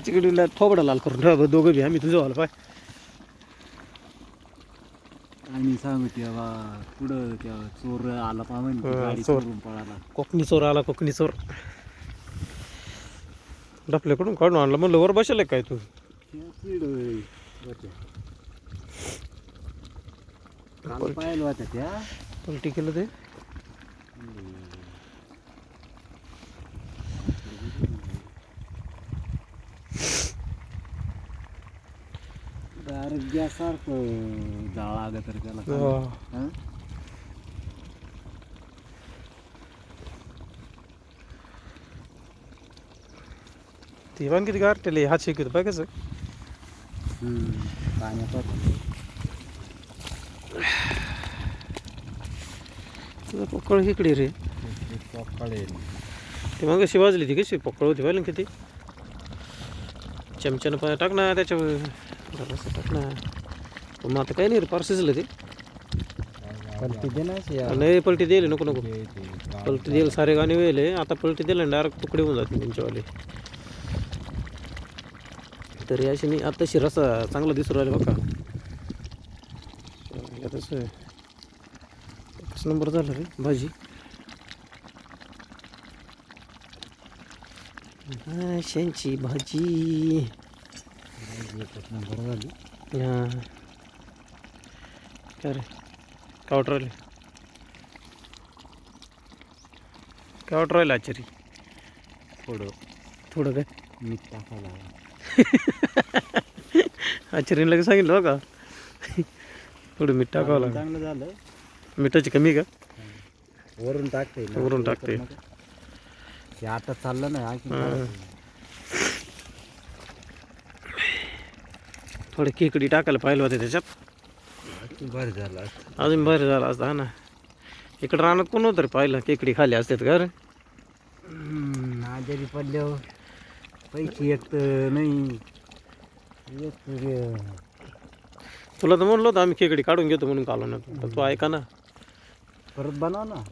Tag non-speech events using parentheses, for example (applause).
तिकडे थोबडा लाल करून ठेवा दोघं बी आम्ही तुझं व्हायला पाय आणि सांगू तेव्हा पुढं त्या चोर आला पा गाडी चोर. चोरून पळाला. कोकणी चोर आला कोकणी चोर. डपल्याकडून काढून आणलं म्हणलं वर बसेल काय तू? पाहिलं होत्या त्या. पलटी केलं ते. डायरेक्ट गॅससारखं जाळ आलं तर त्याला हा. हं? ती पण किती गारटेले हात शिकत पाय कसं हम्म. पाण्यात होतं. तुझं पकड इकडे रे ते. ते मग कशी वाजली ती कशी पकड होती पाहिलं ना किती चमच्यानं पाय टाक ना त्याच्यावर जरासं पण मग आता काही नाही रे शिजलं ते. पलटी दे ना अशी यार. नाही पलटी दिली नको नको. ते- ते- पलटी दिलं सारे गाणे वेले आता पलटी दिलं डायरेक्ट तुकडे होऊन जाते त्यांच्यावाले तरी अशी नाही आता शिरासा चांगला दिसू राहिला बघा. तसं एकच नंबर झाला रे भाजी. शेंची भाजी. हा. काय रे काय वाटू राहिले काय वाटू राहिलं आचारी. थोडं थोडं काय? मीठ टाकायला (laughs) आचार्याने लगेच सांगितलं बघा थोडं मीठ टाकावं लागेल. चांगलं झालं. मिठाची कमी का? वरून टाकते. वरून टाकते. आता चाललं ना आणखी हा. थोडे केकडी टाकायला पाहिलं होतं त्याच्यात. बरं झालं अजून बरं झालं असतं हा ना. इकडं रानात कोण होतं रे पाहिलं? केकडी खाली असतात का रे? आजारी पडल्यावर पैसे येत नाही येत रे. तुला तर म्हणलं होतं आम्ही केकडी काढून घेतो म्हणून काढलो ना तू ऐका ना. परत बनव ना.